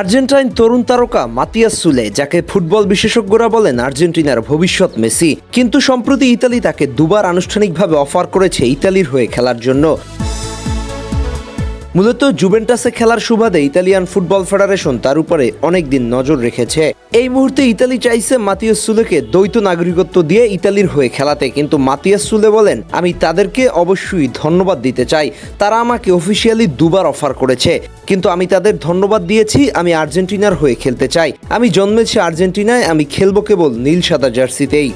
Argentine তরুণ তারকা মাতিয়াস সুলে, যাকে football বিশেষজ্ঞরা বলেন আর্জেন্টিনার ভবিষ্যৎ মেসি, কিন্তু সম্প্রতি ইতালি তাকে দুবার আনুষ্ঠানিকভাবে অফার করেছে ইতালির হয়ে খেলার জন্য। মূলত জুভেন্টাসে খেলার সুবাদে ইতালিয়ান ফুটবল ফেডারেশন তার উপরে অনেক দিন নজর রেখেছে। এই মুহূর্তে ইতালি চাইছে মাতিয়াস সুলেকে দ্বৈত নাগরিকত্ব দিয়ে ইতালির হয়ে খেলাতে, কিন্তু মাতিয়াস সুলে বলেন, আমি তাদেরকে অবশ্যই ধন্যবাদ দিতে চাই। তারা আমাকে অফিসিয়ালি দুবার অফার করেছে, কিন্তু আমি তাদের ধন্যবাদ দিয়েছি, আমি আর্জেন্টিনার হয়ে খেলতে চাই। আমি জন্মেছি আর্জেন্টিনায়, আমি খেলব কেবল নীল সাদা জার্সিতেই।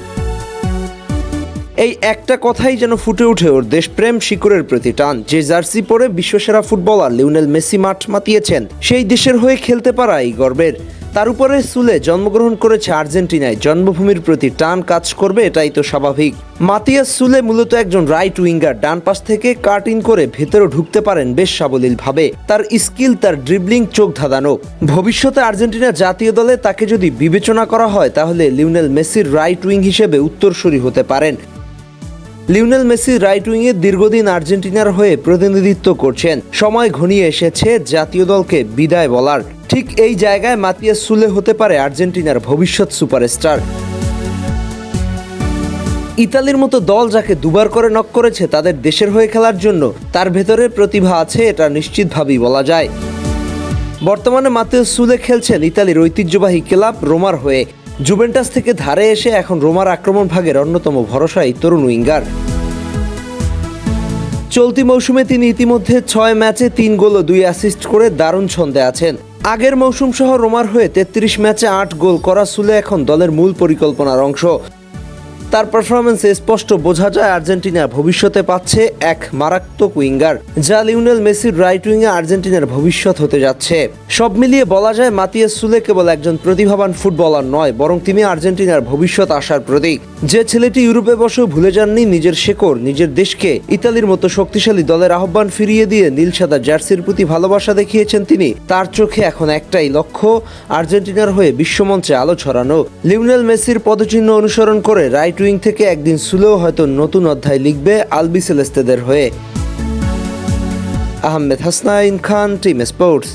এই একটা কথাই যেন ফুটে উঠে ওর দেশপ্রেম শিকড়ের প্রতি টান। যে জার্সি পরে বিশ্বসেরা ফুটবলার লিওনেল মেসি মাঠ মাতিয়েছেন, সেই দেশের হয়ে খেলতে পারা এই গর্বের। তার উপরে সুলে জন্মগ্রহণ করেছে আর্জেন্টিনায়, জন্মভূমির প্রতি টান কাজ করবে, এটাই তো স্বাভাবিক। মাতিয়াস সুলে মূলত একজন রাইট উইঙ্গার ডান পাশ থেকে কাট করে ভেতরে ঢুকতে পারেন বেশ সাবলীলভাবে। তার স্কিল তার ড্রিবলিং চোখ ধাঁধানো। ভবিষ্যতে আর্জেন্টিনা জাতীয় দলে তাকে যদি বিবেচনা করা হয়, তাহলে লিওনেল মেসির রাইট উইং হিসেবে উত্তরসূরি হতে পারেন। লিওনেল মেসি রাইট উইংয়ে দীর্ঘদিন আর্জেন্টিনার হয়ে প্রতিনিধিত্ব করছেন। সময় ঘনিয়ে এসেছে জাতীয় দলকে বিদায় বলার। ঠিক এই জায়গায় মাতিয়াস সুলে হতে পারে আর্জেন্টিনার ভবিষ্যৎ সুপারস্টার। ইতালির মতো দল যাকে দুবার করে নক করেছে তাদের দেশের হয়ে খেলার জন্য তার ভেতরে প্রতিভা আছে এটা নিশ্চিতভাবেই বলা যায়। বর্তমানে মাতেও সুলে খেলছেন ইতালির ঐতিহ্যবাহী ক্লাব রোমার হয়ে। জুভেন্টাস থেকে ধারে এসে এখন রোমার আক্রমণ ভাগের অন্যতম ভরসায় তরুণ উইঙ্গার। চলতি মৌসুমে তিনি ইতিমধ্যে ছয় ম্যাচে তিন গোল ও দুই অ্যাসিস্ট করে দারুণ ছন্দে আছেন। আগের মৌসুম সহ রোমার হয়ে তেত্রিশ ম্যাচে আট গোল করা সুলে এখন দলের মূল পরিকল্পনার অংশ। তার পারফরমেন্সে স্পষ্ট বোঝা যায় আর্জেন্টিনা ভবিষ্যতে পাচ্ছে এক মারাত্মক উইঙ্গার, যা লিওনেল মেসির রাইট উইংয়ে আর্জেন্টিনার ভবিষ্যৎ হতে যাচ্ছে। সব মিলিয়ে বলা যায় মাতিয়াস সুলে কেবল একজন প্রতিভাবান ফুটবলার নয়, বরং তিনি আর্জেন্টিনার ভবিষ্যৎ আশার প্রতীক। যে ছেলেটি ইউরোপে বসেও ভুলে যাননি নিজের শেকড়, নিজের দেশকে, ইতালির মতো শক্তিশালী দলের আহ্বান ফিরিয়ে দিয়ে নীল সাদা জার্সির প্রতি ভালোবাসা দেখিয়েছেন তিনি, তার চোখে এখন একটাই লক্ষ্য, আর্জেন্টিনার হয়ে বিশ্বমঞ্চে আলো ছড়ানো। লিওনেল মেসির পদচিহ্ন অনুসরণ করে রাইট উইং থেকে একদিন সুলেও হয়তো নতুন অধ্যায় লিখবে আলবি সেলেস্তেদের হয়ে। Ahmed Hasnain Khan, team sports.